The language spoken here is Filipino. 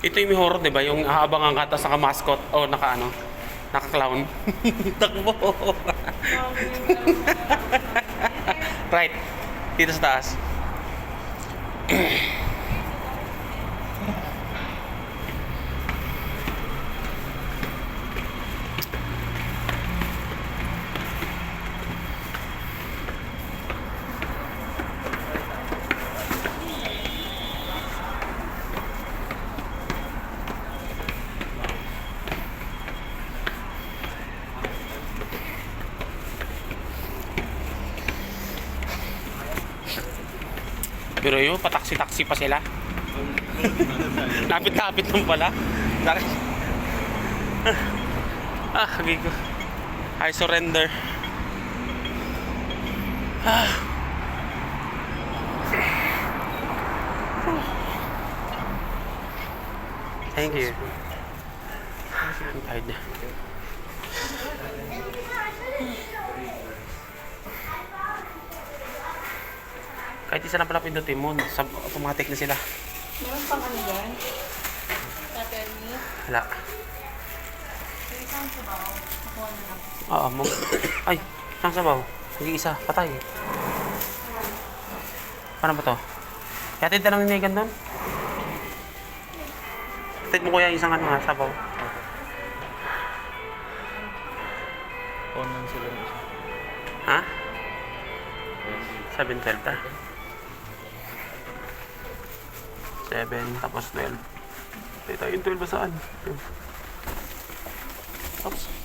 Ito yung horror, di ba? Yung haabangan ka, tapos naka-mascot, o naka ano, naka-clown. Takbo. right. Dito sa taas. Pero yun, pataksi-taksi pa sila. Lapit-lapit lang pala. Ah, gigo. I surrender. Ah. Thank you. I'm tired. Kahit isa lang pala pindutin mo, sab- automatic na sila. Meron pang ano dyan? Tatemy? Wala. May isang sabaw. Nakuha na lang. Oo mo. Ay, saan sabaw? Nag-iisa, patay. Paano ba to? Yatid na lang ni Megan doon. Yatid mo kuya isang ano ha, sabaw. On lang sila. Ha? 7.12 ta? 7 tapos 12. Tayo tayo yung 12 ba saan? Oops.